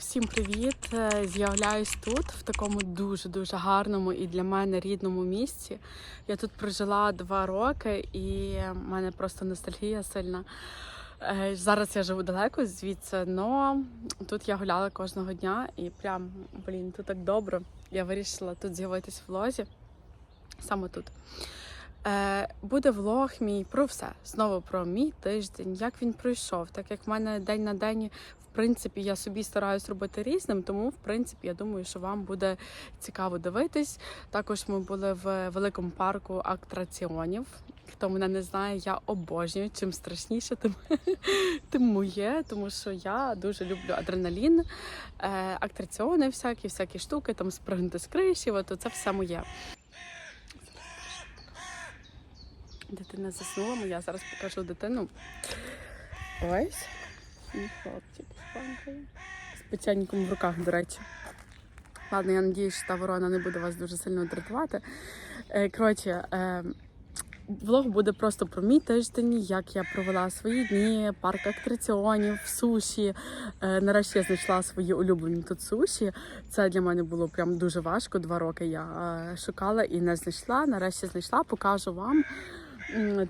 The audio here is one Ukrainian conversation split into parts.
Всім привіт! Е, З'являюсь тут, в такому дуже-дуже гарному і для мене рідному місці. Я тут прожила два роки, і в мене просто ностальгія сильна. Е, Зараз я живу далеко звідси, але тут я гуляла кожного дня і прям, блін, тут так добре. Я вирішила тут з'явитись в лозі, саме тут. Е, буде влог мій про все. Знову про мій тиждень, як він пройшов. Так як в мене день на день, принципі, я собі стараюсь робити різним, тому в принципі я думаю, що вам буде цікаво дивитись. Також ми були в великому парку атракціонів. Хто мене не знає, я обожнюю. Чим страшніше, тим, тим моє, тому що я дуже люблю адреналін, е, атракціони всякі, всякі штуки, там спригнути з криші, от це все моє. Дитина заснула, я зараз покажу дитину. Ось. Мій хлопчик спанкає. З печеньком в руках, до речі. Ладно, я надіюсь, що та ворона не буде вас дуже сильно дратувати. Е, Коротше, е, влог буде просто про мій тиждень, як я провела свої дні, парк атракціонів, суші. Е, Нарешті я знайшла свої улюблені тут суші. Це для мене було прям дуже важко. Два роки я шукала і не знайшла. Нарешті знайшла, покажу вам.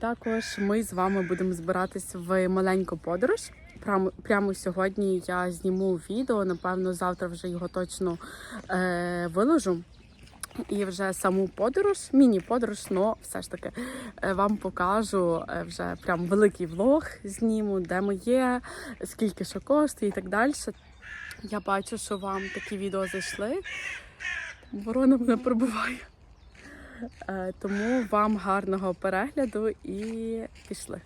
Також ми з вами будемо збиратись в маленьку подорож. Прямо, прямо сьогодні я зніму відео. Напевно, завтра вже його точно е, виложу. І вже саму подорож, міні-подорож, но все ж таки е, вам покажу е, вже прям великий влог зніму, де ми є, скільки що коштує і так далі. Я бачу, що вам такі відео зайшли. Ворона мене пробиває. Е, Тому вам гарного перегляду і пішли.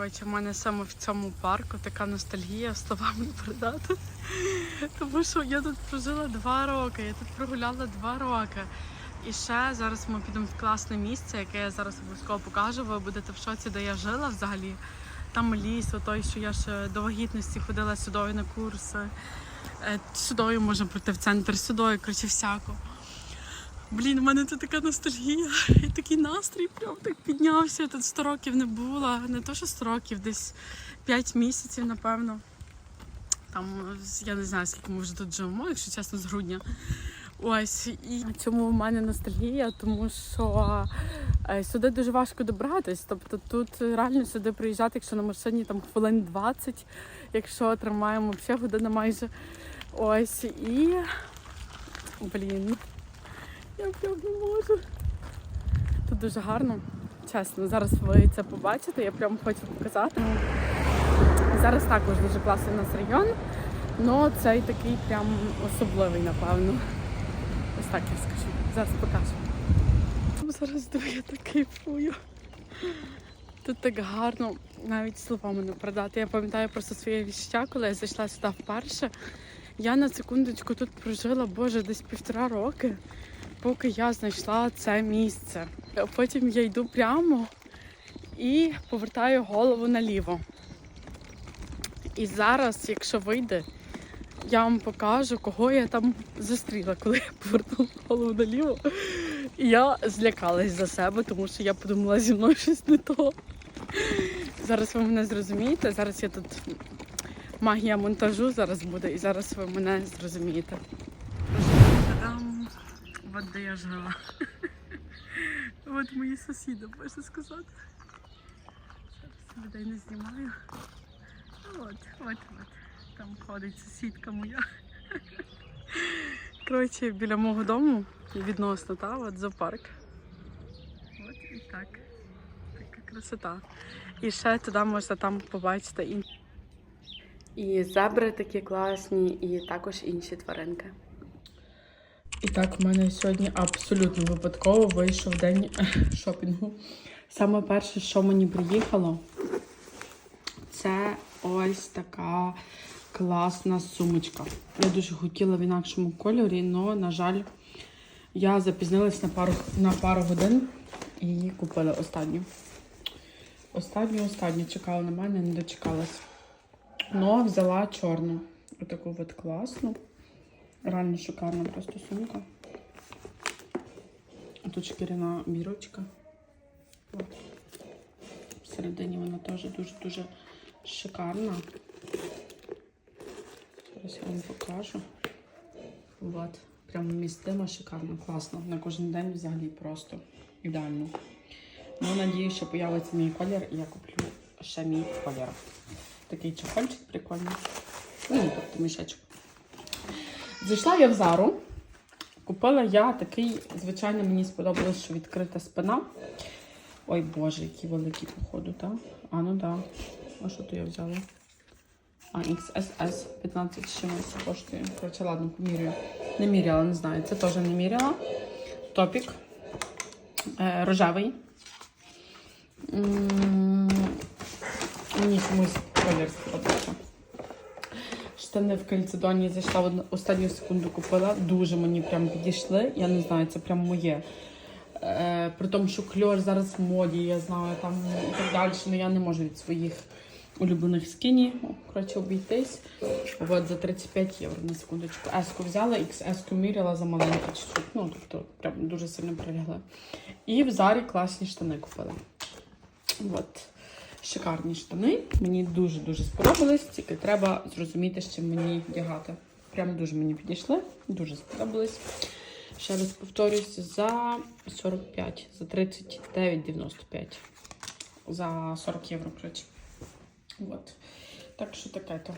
Коротше, в мене саме в цьому парку така ностальгія словами передати. Тому що я тут прожила два роки, я тут прогуляла два роки. І ще зараз ми підемо в класне місце, яке я зараз обов'язково покажу. Ви будете в шоці, де я жила взагалі. Там ліс, той, що я ще до вагітності ходила сюдою на курси. Е, Сюдою можна прийти в центр, сюдою, коротше, всяко. Блін, у мене тут така ностальгія і такий настрій прям так піднявся. Тут 100 років не була. Не то, що 100 років, десь 5 місяців, напевно. Там я не знаю, скільки ми вже тут живемо, якщо чесно, з грудня. Ось і чому в мене ностальгія, тому що е, сюди дуже важко добратись. Тобто тут реально сюди приїжджати, якщо на машині там хвилин 20, якщо тримаємо взагалі година майже. Ось і блін. Я прям не можу. Тут дуже гарно, чесно. Зараз ви це побачите, я прям хочу показати. Зараз також дуже класний у нас район, але цей такий прям особливий, напевно. Ось так я скажу. Зараз покажу. Зараз диви, я так кайфую. Тут так гарно, навіть словами не передати. Я пам'ятаю просто своє відчуття, коли я зайшла сюди вперше. Я на секундочку тут прожила, боже, десь півтора роки, поки я знайшла це місце. Потім я йду прямо і повертаю голову наліво. І зараз, якщо вийде, я вам покажу, кого я там зустріла, коли я повернула голову наліво. І я злякалась за себе, тому що я подумала, зі мною щось не то. Зараз ви мене зрозумієте. Зараз я тут магія монтажу зараз буде, і зараз ви мене зрозумієте. От де я жила. От мої сусіди, можна сказати. Зараз людей не знімаю. От, от, от. Там ходить сусідка моя. Коротше, біля мого дому відносно, та, от зоопарк. От і так. Така красота. І ще туди можна там побачити. І зебри такі класні, і також інші тваринки. Так, в мене сьогодні абсолютно випадково вийшов день шопінгу. Саме перше, що мені приїхало, це ось така класна сумочка. Я дуже хотіла в інакшому кольорі, але, на жаль, я запізнилась на пару, на пару годин і купила останню. Останню, останню чекала на мене, не дочекалась. Но взяла чорну. Отаку от класну. Реально шикарна просто сумка. тут шкіряна бірочка. Всередині вона теж дуже-дуже шикарна. Зараз я вам покажу. От. Прямо містима шикарно, класно. На кожен день взагалі просто ідеально. Ну, надію, що появиться мій колір, і я куплю ще мій колір. Такий чехольчик прикольний. Ну, тобто мішечок. Зайшла я в Зару. Купила я такий, звичайно, мені сподобалось, що відкрита спина. Ой Боже, які великі, походу, так? А, ну так. Да. А що то я взяла? А, XSS 15 з чимось коштує. Коротше, ладно, поміряю. Не міряла, не знаю. Це теж не міряла. Топік. Е, рожевий. Мені чомусь колір сподобався. Штани в кальцедоні зайшла в останню секунду купила. Дуже мені прям підійшли. Я не знаю, це прям моє. Е, при тому, що кльор зараз в моді, я знаю там і так далі, але я не можу від своїх улюблених скіні. Коротше, обійтись. От за 35 євро на секундочку. Еску взяла, XS міряла за маленьку. Ну, тобто, прям дуже сильно прилягли. І в зарі класні штани купила. От. Шикарні штани. Мені дуже-дуже сподобались. Тільки треба зрозуміти, з чим мені вдягати. Прям дуже мені підійшли, дуже сподобались. Ще раз повторюсь, за 45, за 39,95. За 40 євро, коротше. От. Так що таке то.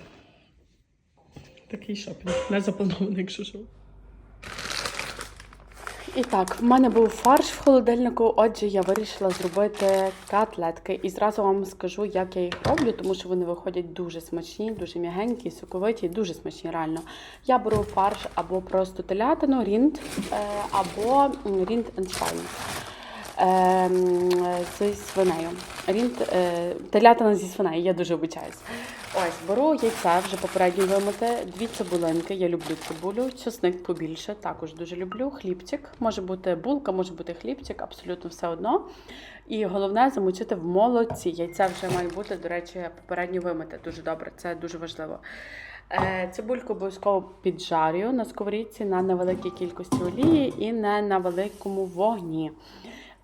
Такий шопінг. Не запланований, якщо що. І так, в мене був фарш в холодильнику, отже, я вирішила зробити котлетки. І зразу вам скажу, як я їх роблю, тому що вони виходять дуже смачні, дуже м'ягенькі, соковиті, дуже смачні, реально. Я беру фарш або просто телятину, рінд, е, або рінд. Ем, зі свинею. Рінд, е, телятина зі свинею, я дуже обичаюсь. Ось, беру яйця вже попередньо вимити, дві цибулинки, я люблю цибулю, чесник побільше, також дуже люблю. Хлібчик, може бути булка, може бути хлібчик, абсолютно все одно. І головне замочити в молоці. Яйця вже має бути, до речі, попередньо вимити. Дуже добре, це дуже важливо. Е, Цибульку обов'язково піджарюю на сковорідці на невеликій кількості олії і не на великому вогні.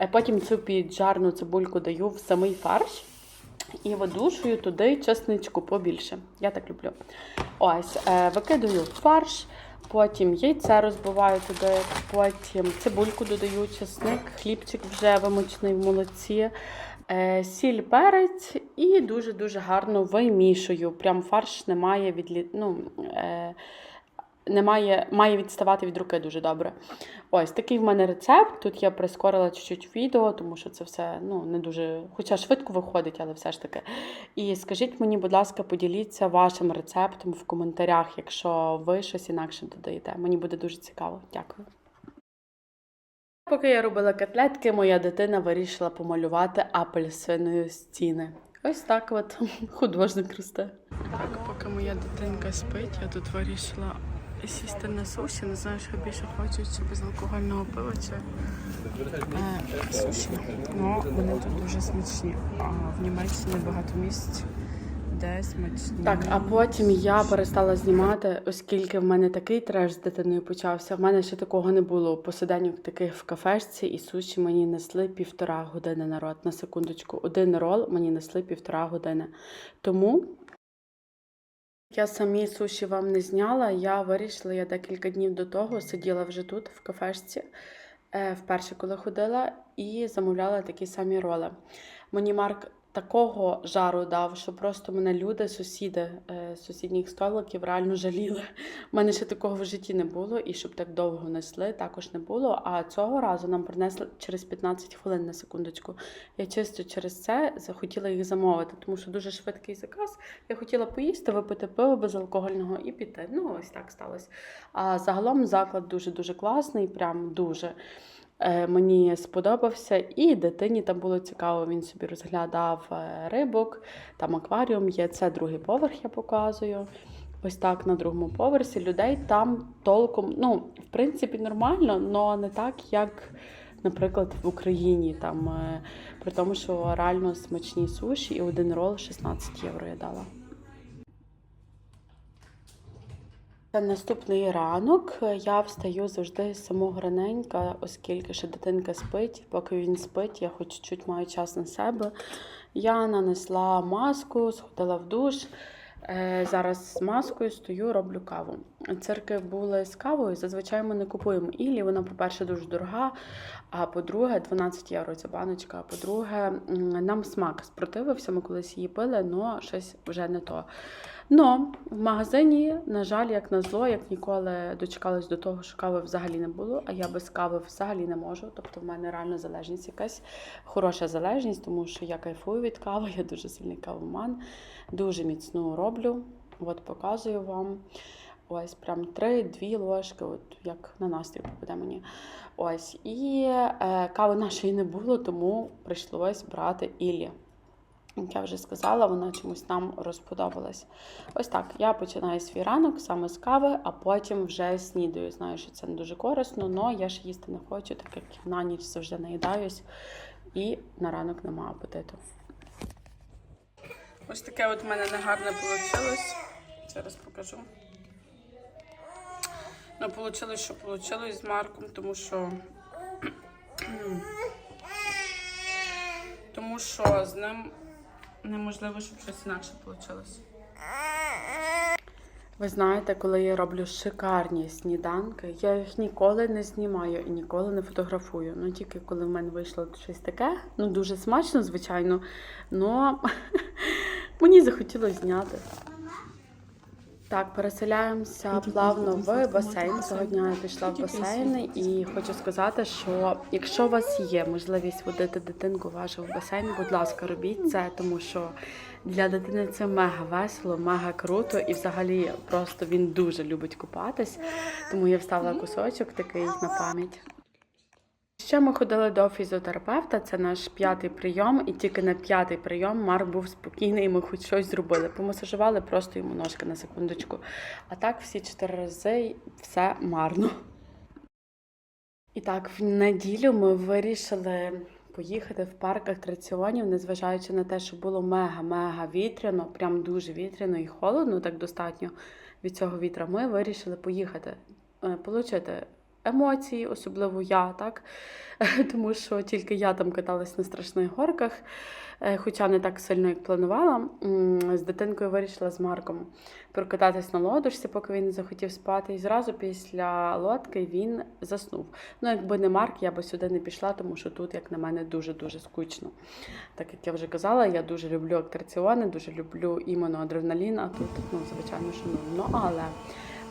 Потім цю піджарну цибульку даю в самий фарш і видушую туди чесничку побільше. Я так люблю. Ось, е, викидаю фарш, потім яйце розбиваю туди, потім цибульку додаю, чесник, хлібчик вже вимочений в молоці, е, сіль, перець і дуже-дуже гарно вимішую. Прям фарш не має відлі... ну, е, не має, має відставати від руки дуже добре. Ось такий в мене рецепт. Тут я прискорила чуть-чуть відео, тому що це все ну, не дуже, хоча швидко виходить, але все ж таки. І скажіть мені, будь ласка, поділіться вашим рецептом в коментарях, якщо ви щось інакше додаєте. Мені буде дуже цікаво. Дякую. Поки я робила котлетки, моя дитина вирішила помалювати апельсиною стіни. Ось так от художник росте. Так, поки моя дитинка спить, я тут вирішила сісти на суші. Не знаю, що більше хочу, чи безалкогольного пива, чи е, суші. Ну, вони тут дуже смачні. А в Німеччині багато місць, де смачні. Так, а потім я перестала знімати, оскільки в мене такий треш з дитиною почався. В мене ще такого не було. Посиденьок таких в кафешці, і суші мені несли півтора години народ. На секундочку, один рол мені несли півтора години. Тому я самі суші вам не зняла. Я вирішила, я декілька днів до того сиділа вже тут, в кафешці, е, вперше, коли ходила, і замовляла такі самі роли. Мені Марк такого жару дав, що просто мене люди, сусіди е, з сусідніх столиків реально жаліли. У мене ще такого в житті не було, і щоб так довго несли, також не було. А цього разу нам принесли через 15 хвилин на секундочку. Я чисто через це захотіла їх замовити, тому що дуже швидкий заказ. Я хотіла поїсти, випити пиво безалкогольного і піти. Ну, ось так сталося. А загалом заклад дуже-дуже класний, прям дуже. Е, Мені сподобався, і дитині там було цікаво. Він собі розглядав е, рибок, там акваріум є. Це другий поверх, я показую. Ось так на другому поверсі людей там толком, ну, в принципі, нормально, але не так, як, наприклад, в Україні. Там, е, при тому, що реально смачні суші і один рол 16 євро я дала. Це наступний ранок. Я встаю завжди з самого раненька, оскільки ще дитинка спить. Поки він спить, я хоч чуть маю час на себе. Я нанесла маску, сходила в душ. Е, Зараз з маскою стою, роблю каву. Цирки були з кавою. Зазвичай ми не купуємо Іллі. Вона, по-перше, дуже дорога. А по-друге, 12 євро ця баночка. А по-друге, нам смак спротивився. Ми колись її пили, але щось вже не то. Но в магазині, на жаль, як на зло, як ніколи дочекалась до того, що кави взагалі не було, а я без кави взагалі не можу. Тобто в мене реально залежність якась хороша залежність, тому що я кайфую від кави, я дуже сильний кавоман, дуже міцну роблю. От показую вам. Ось прям три-дві ложки, от як на настрій попаде мені. Ось. І е, кави нашої не було, тому прийшлось брати Іллі. Як я вже сказала, вона чомусь нам розподобалась. Ось так. Я починаю свій ранок саме з кави, а потім вже снідаю. Знаю, що це не дуже корисно, але я ж їсти не хочу, так як на ніч завжди наїдаюсь і на ранок нема апетиту. Ось таке от в мене негарне вийшло. Зараз покажу. Ну, вийшло, що вийшло з Марком, тому що. Тому що з ним неможливо, щоб щось інакше вийшло. Ви знаєте, коли я роблю шикарні сніданки, я їх ніколи не знімаю і ніколи не фотографую. Ну тільки коли в мене вийшло щось таке, ну дуже смачно, звичайно, але мені захотілося зняти. Так, переселяємося плавно в басейн. Сьогодні я пішла в басейн і хочу сказати, що якщо у вас є можливість водити дитинку вашу в басейн, будь ласка, робіть це, тому що для дитини це мега весело, мега круто, і взагалі просто він дуже любить купатись. Тому я вставила кусочок такий на пам'ять. Ще ми ходили до фізіотерапевта, це наш п'ятий прийом, і тільки на п'ятий прийом Марк був спокійний, і ми хоч щось зробили. Помасажували просто йому ножки на секундочку. А так всі чотири рази все марно. І так, в неділю ми вирішили поїхати в парк атракціонів, незважаючи на те, що було мега-мега вітряно, прям дуже вітряно і холодно, так достатньо від цього вітра. Ми вирішили поїхати, е, получити емоції, особливо я, так? Тому що тільки я там каталась на страшних горках, е, хоча не так сильно, як планувала. З дитинкою вирішила з Марком прокататись на лодочці, поки він не захотів спати. І зразу після лодки він заснув. Ну, якби не Марк, я би сюди не пішла, тому що тут, як на мене, дуже-дуже скучно. Так як я вже казала, я дуже люблю атракціони, дуже люблю іменно адреналін, а тут, ну, звичайно, що ну, ну, але.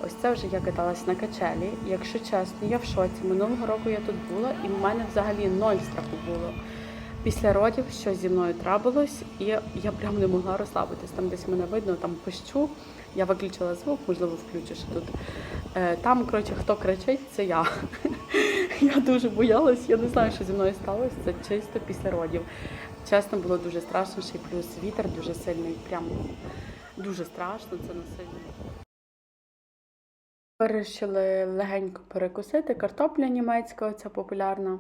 Ось це вже я каталась на качелі. Якщо чесно, я в шоці. Минулого року я тут була, і в мене взагалі ноль страху було. Після родів щось зі мною трапилось, і я прям не могла розслабитись. Там десь мене видно, там пищу. Я виключила звук, можливо, включиш тут. Е, Там, коротше, хто кричить, це я. Я дуже боялась, я не знаю, що зі мною сталося. Це чисто після родів. Чесно, було дуже страшно, ще й плюс вітер дуже сильний, прям дуже страшно, це насильно. Вирішили легенько перекусити. Картопля німецька, ця популярна,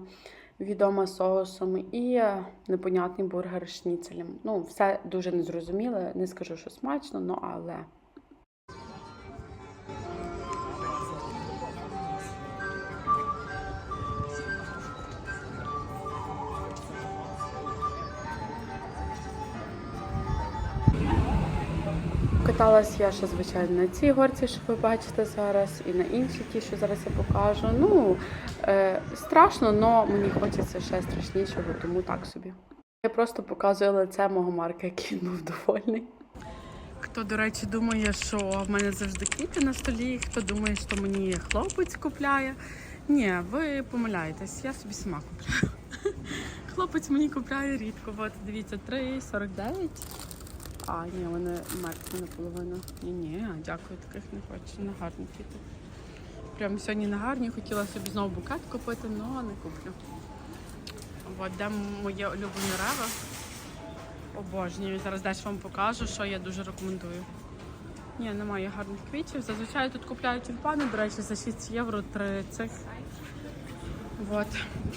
відома соусом, і е, непонятний бургер шніцелем. Ну, все дуже незрозуміле. Не скажу, що смачно, ну але. Каталась я ще, звичайно, на цій горці, що ви бачите зараз, і на іншій ті, що зараз я покажу. Ну, е, страшно, але мені хочеться ще страшнішого, тому так собі. Я просто показую лице мого Марка, який був довольний. Хто, до речі, думає, що в мене завжди квіти на столі, хто думає, що мені хлопець купляє. Ні, ви помиляєтесь, я собі сама купляю. Хлопець мені купляє рідко. От дивіться, 3,49. А, ні, вони мертві наполовину. Ні, ні, дякую, таких не хочу. Не гарні квіти. Прям сьогодні не гарні. Хотіла собі знову букет купити, але не куплю. От де моє улюблене рево. Обожнюю. Зараз дещо вам покажу, що я дуже рекомендую. Ні, немає гарних квітів. Зазвичай тут купляють тюльпани, до речі, за 6 євро три цих. От.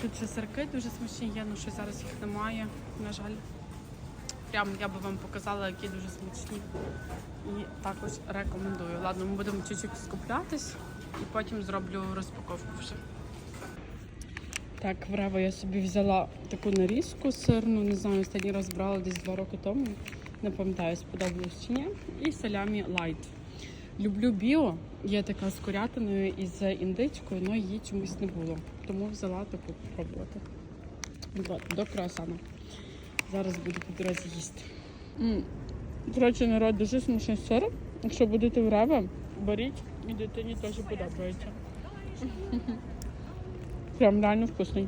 Тут ще сирки дуже смачні є, але що зараз їх немає, на жаль. Прям я би вам показала, які дуже смачні. І також рекомендую. Ладно, ми будемо чуть-чуть скуплятись і потім зроблю розпаковку вже. Так, в я собі взяла таку нарізку сирну, не знаю, останній раз брала десь два роки тому. Не пам'ятаю, сподобалось чи ні. І салямі лайт. Люблю біо, є така з курятиною і з індичкою, але її чомусь не було. Тому взяла таку попробувати. До круасана. Зараз буду по дорозі їсти. Коротше, народ дуже смачний сир. Якщо будете в Реве, беріть і дитині теж подобається. Прям реально вкусний.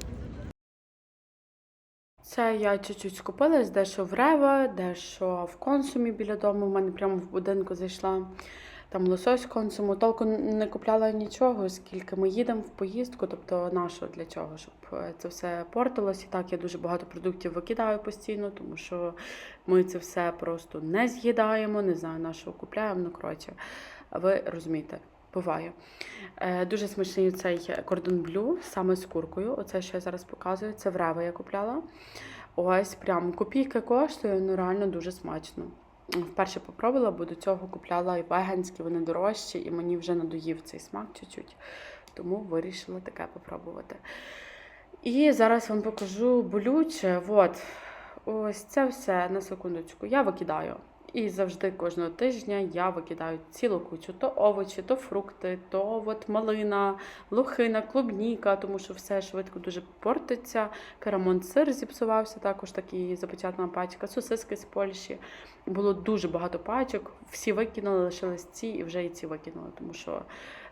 Це я чуть-чуть скупилась, дещо в Рева, дещо в консумі біля дому. У мене прямо в будинку зайшла там лосось консуму. Толку не купляла нічого, оскільки ми їдемо в поїздку, тобто нащо для чого, щоб е, це все портилось. І так я дуже багато продуктів викидаю постійно, тому що ми це все просто не з'їдаємо, не знаю на що купляємо. Ну коротше, ви розумієте. Буває. Е, дуже смачний цей кордон блю, саме з куркою. Оце, що я зараз показую, це в Рева я купляла. Ось прям копійки коштує, ну реально дуже смачно. Вперше попробувала, бо до цього купляла і веганські, вони дорожчі, і мені вже надоїв цей смак чуть-чуть. Тому вирішила таке попробувати. І зараз вам покажу болюче. От, ось це все на секундочку. Я викидаю. І завжди кожного тижня я викидаю цілу кучу то овочі, то фрукти, то от малина, лохина, клубніка, тому що все швидко дуже портиться. Керамон сир зіпсувався, також такий запечатана пачка, сосиски з Польщі. Було дуже багато пачок. Всі викинули, лишились ці і вже і ці викинули, тому що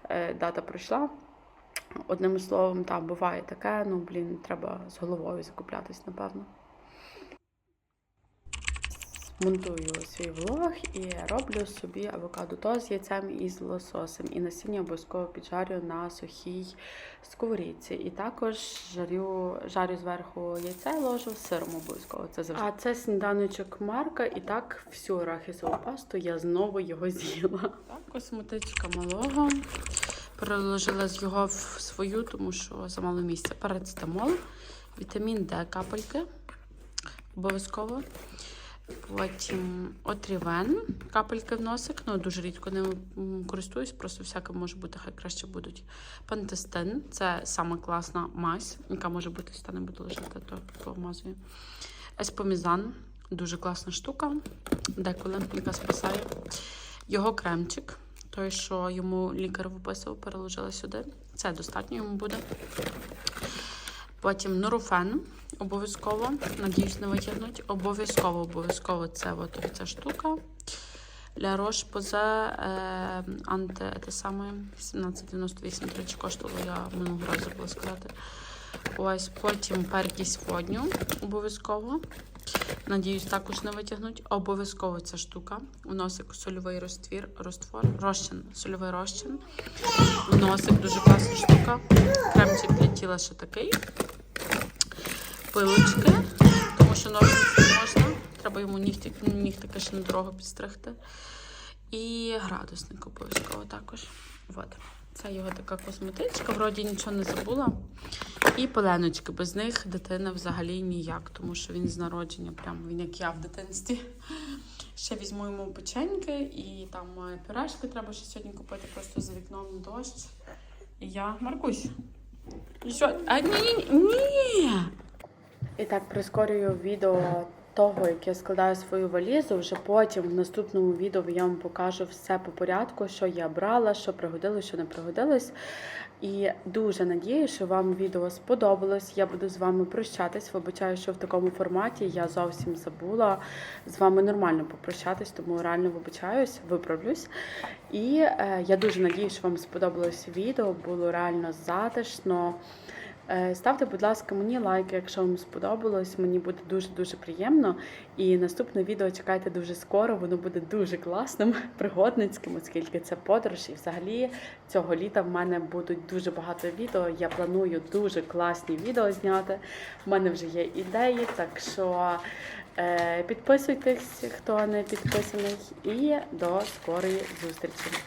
е, дата пройшла. Одним словом, так, буває таке, ну блін, треба з головою закуплятись, напевно монтую свій влог і роблю собі авокадо тост з яйцем і з лососем. І насіння обов'язково піджарю на сухій сковорідці. І також жарю, жарю зверху яйце, ложу сиром обов'язково. Це завжди. А це сніданочок Марка, і так всю арахісову пасту я знову його з'їла. Так, косметичка малого. Переложила з його в свою, тому що замало місця. Парацетамол, вітамін Д капельки. Обов'язково. Потім отрівен, капельки в носик. Ну, дуже рідко ним користуюсь, просто всяке може бути, хай краще будуть. Пантестин це саме класна мазь, яка може бути, стане буду лежати, то помазую. Еспомізан дуже класна штука, деколи, яка спасає. Його кремчик, той, що йому лікар виписував, переложила сюди. Це достатньо йому буде. Потім нурофен обов'язково. Надіюсь, не витягнуть. Обов'язково, обов'язково це от ця штука. Для Roche Posay е, анти, те саме 1798, до речі, коштувало, я минулого разу забула сказати. Ось потім перкість водню обов'язково. Надіюсь, також не витягнуть. Обов'язково ця штука. У носик сольовий розтвір, розтвор, розчин, сольовий розчин. У носик дуже класна штука. Кремчик для тіла ще такий. Пилочки, тому що ножниці не можна. Треба йому нігті, нігтики ще дорогу підстригти. І градусник обов'язково також. От. Це його така косметичка, вроді нічого не забула. І пеленочки. Без них дитина взагалі ніяк, тому що він з народження, прямо він як я в дитинстві. Ще візьму йому печеньки і там е, пюрешки треба ще сьогодні купити, просто за вікном дощ. І я Маркусь. Що? А ні, ні, ні. І так прискорюю відео того, як я складаю свою валізу. Вже потім в наступному відео я вам покажу все по порядку, що я брала, що пригодилось, що не пригодилось. І дуже надію, що вам відео сподобалось. Я буду з вами прощатись. Вибачаю, що в такому форматі я зовсім забула з вами нормально попрощатись, тому реально вибачаюсь, виправлюсь. І е, я дуже надію, що вам сподобалось відео, було реально затишно. Е, Ставте, будь ласка, мені лайки, якщо вам сподобалось. Мені буде дуже-дуже приємно. І наступне відео чекайте дуже скоро. Воно буде дуже класним, пригодницьким, оскільки це подорож. І взагалі цього літа в мене будуть дуже багато відео. Я планую дуже класні відео зняти. У мене вже є ідеї, так що е, підписуйтесь, хто не підписаний. І до скорої зустрічі.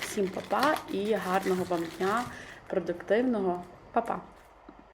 Всім па-па і гарного вам дня, продуктивного. Па-па!